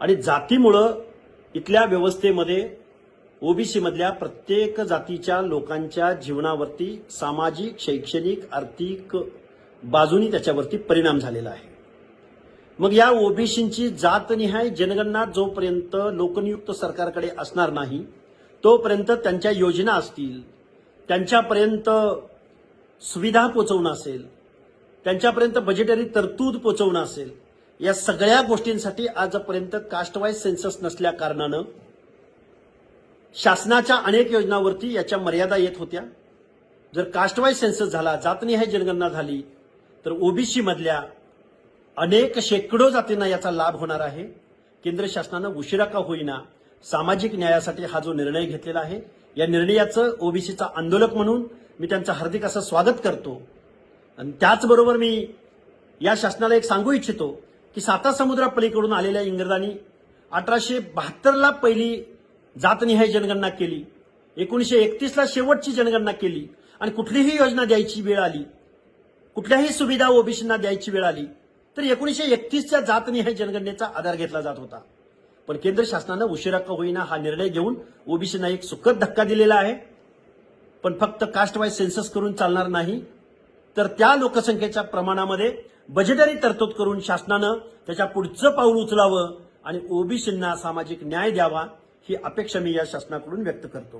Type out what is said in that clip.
आणि जातीमुळं इथल्या व्यवस्थेमध्ये ओबीसी मधल्या प्रत्येक जातीच्या लोकांच्या जीवनावरती सामाजिक शैक्षणिक आर्थिक बाजूनी त्याच्यावरती परिणाम झालेला आहे. मग या ओबीसींची जातनिहाय जनगणना जोपर्यंत लोकनियुक्त सरकारकडे असणार नाही तोपर्यंत त्यांच्या योजना असतील त्यांच्यापर्यंत सुविधा पोचवणं असेल त्यांच्यापर्यंत बजेटरी तरतूद पोचवणं असेल या सगळ्या गोष्टींसाठी आजपर्यंत कास्टवाईज सेन्सस नसल्या कारणानं शासनाच्या अनेक योजनावरती याच्या मर्यादा येत होत्या. जर कास्टवाईज सेन्सस झाला जातनिहाय जनगणना झाली तर ओबीसी मधल्या अनेक शेकडो जातींना याचा लाभ होणार आहे. केंद्र शासनानं उशिरा का होईना सामाजिक न्यायासाठी हा जो निर्णय घेतलेला आहे या निर्णयाचं ओबीसीचा आंदोलक म्हणून मी त्यांचं हार्दिक असं स्वागत करतो. आणि त्याचबरोबर मी या शासनाला एक सांगू इच्छितो की साता समुद्रापलीकडून आलेल्या इंग्रजांनी अठराशे बहात्तरला पहिली जातनिहाय जनगणना केली. एकोणीसशे एकतीसला शेवटची जनगणना केली. आणि कुठलीही योजना द्यायची वेळ आली. कुठल्याही सुविधा ओबीसींना द्यायची वेळ आली. तर एकोणीसशे एकतीसच्या जातनिहाय जनगणनेचा आधार घेतला जात होता. पण केंद्र शासनानं उशिरा का होईना हा निर्णय घेऊन ओबीसींना एक सुखद धक्का दिलेला आहे. पण फक्त कास्ट वाईज सेन्सस करून चालणार नाही. तर त्या लोकसंख्येच्या प्रमाणामध्ये बजेटरी तरतूद करून शासनानं त्याच्या पुढचं पाऊल उचलावं आणि ओबीसींना सामाजिक न्याय द्यावा ही अपेक्षा मी या शासनाकडून व्यक्त करतो.